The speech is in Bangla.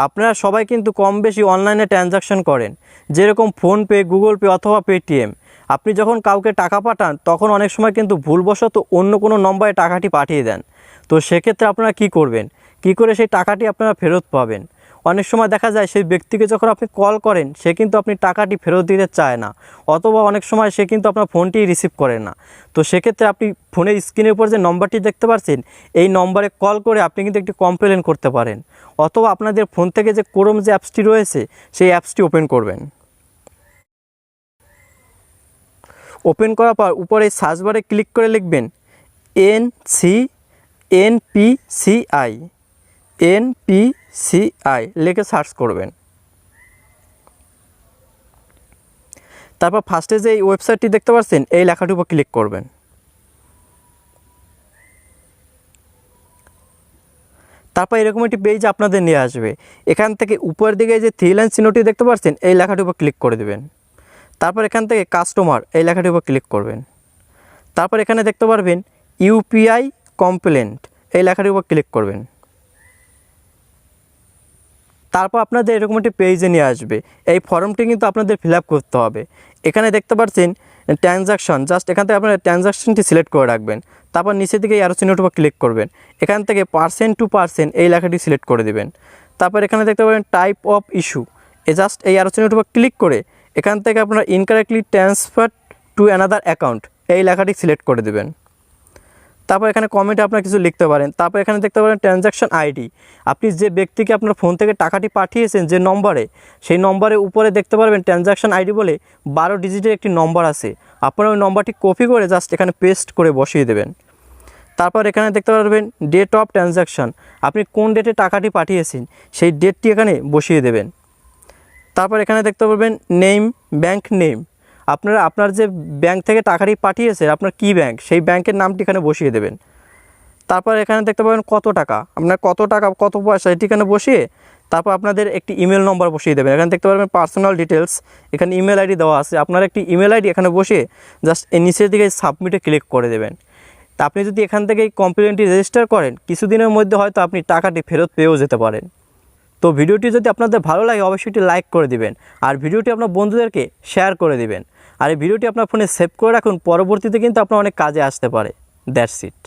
আপনারা সবাই কিন্তু কম বেশি অনলাইনে ট্রানজাকশন করেন। যেরকম ফোনপে, গুগল পে অথবা পেটিএম। আপনি যখন কাউকে টাকা পাঠান, তখন অনেক সময় কিন্তু ভুলবশত অন্য কোনো নম্বরে টাকাটি পাঠিয়ে দেন। তো সেক্ষেত্রে আপনারা কি করবেন? কি করে সেই টাকাটি আপনারা ফেরত পাবেন? অনেক সময় দেখা যায় সেই ব্যক্তিকে যখন আপনি কল করেন, সে কিন্তু আপনি টাকাটি ফেরত দিতে চায় না। অথবা অনেক সময় সে কিন্তু আপনার ফোনটি রিসিভ করে না। তো সেক্ষেত্রে আপনি ফোনের স্ক্রিনের উপর যে নম্বরটি দেখতে পাচ্ছেন এই নম্বরে কল করে আপনি কিন্তু একটি কমপ্লেন করতে পারেন। অথবা আপনাদের ফোন থেকে যে ক্রোম যে অ্যাপসটি রয়েছে, সেই অ্যাপসটি ওপেন করবেন। ওপেন করার পর উপরে সার্চ বারে ক্লিক করে লিখবেন N C N P C I N P C I লিখে সার্চ করবেন। তারপর ফার্স্টে যে এই ওয়েবসাইটটি দেখতে পাচ্ছেন, এই লেখাটির উপর ক্লিক করবেন। তারপর এরকম একটি পেজ আপনাদের নিয়ে আসবে। এখান থেকে উপরের দিকে যে থ্রি লাইন চিহ্নটি দেখতে পাচ্ছেন, এই লেখাটির উপর ক্লিক করে দেবেন। তারপর এখান থেকে কাস্টমার এই লেখাটির উপর ক্লিক করবেন। তারপর এখানে দেখতে পারবেন ইউপিআই কমপ্লেন্ট এই লেখাটির উপর ক্লিক করবেন। তারপর আপনাদের এরকম একটি পেজে নিয়ে আসবে। এই ফর্মটি কিন্তু আপনাদের ফিল করতে হবে। এখানে দেখতে পাচ্ছেন ট্রানজাকশন জাস্ট এখান থেকে আপনারা ট্রানজাকশনটি সিলেক্ট করে রাখবেন। তারপর নিচের দিকে আরও চিহ্নটির উপর ক্লিক করবেন। এখান থেকে পার্সেন্ট টু পার্সেন্ট এই লেখাটি সিলেক্ট করে দেবেন। তারপর এখানে দেখতে পাবেন টাইপ অফ ইস্যু এ জাস্ট এই আরও চিহ্নটির ক্লিক করে এখান থেকে আপনার incorrectly transfer to another account এই লেখাটি সিলেক্ট করে দেবেন। তারপর এখানে কমেন্টে আপনার কিছু লিখতে পারেন। তারপর এখানে দেখতে পারেন ট্রানজ্যাকশন আইডি আপনি যে ব্যক্তিকে আপনার ফোন থেকে টাকাটি পাঠিয়েছেন যে নম্বরে, সেই নম্বরে উপরে দেখতে পারবেন ট্রানজ্যাকশন আইডি বলে বারো ডিজিটের একটি নম্বর আছে। আপনারা ওই নম্বরটি কপি করে জাস্ট এখানে পেস্ট করে বসিয়ে দেবেন। তারপর এখানে দেখতে পারবেন ডেট অফ ট্রানজ্যাকশন আপনি কোন ডেটে টাকাটি পাঠিয়েছেন, সেই ডেটটি এখানে বসিয়ে দেবেন। তারপর এখানে দেখতে পারবেন নেম ব্যাংক নেম আপনারা, আপনার যে ব্যাংক থেকে টাকাটি পাঠিয়েছে আপনার কি ব্যাংক সেই ব্যাংকের নামটি এখানে বসিয়ে দেবেন। তারপর এখানে দেখতে পাবেন কত টাকা। আপনার কত টাকা, কত পয়সা, এটি এখানে বসিয়ে তারপর আপনাদের একটি ইমেল নম্বর বসিয়ে দেবেন। এখানে দেখতে পারবেন পার্সোনাল ডিটেলস এখানে ইমেল আইডি দেওয়া আছে। আপনার একটি ইমেল আইডি এখানে বসিয়ে জাস্ট নিচের দিকে সাবমিটে ক্লিক করে দেবেন। তা আপনি যদি এখান থেকে এই কমপ্লেনটি রেজিস্টার করেন, কিছুদিনের মধ্যে হয়তো আপনি টাকাটি ফেরত পেয়েও যেতে পারেন। তো ভিডিওটি যদি আপনাদের ভালো লাগে, অবশ্যই লাইক করে দিবেন। আর ভিডিওটি আপনার বন্ধুদেরকে শেয়ার করে দিবেন। আর এই ভিডিওটি আপনার ফোনে সেভ করে রাখুন। পরবর্তীতে কিন্তু আপনার অনেক কাজে আসতে পারে। That's it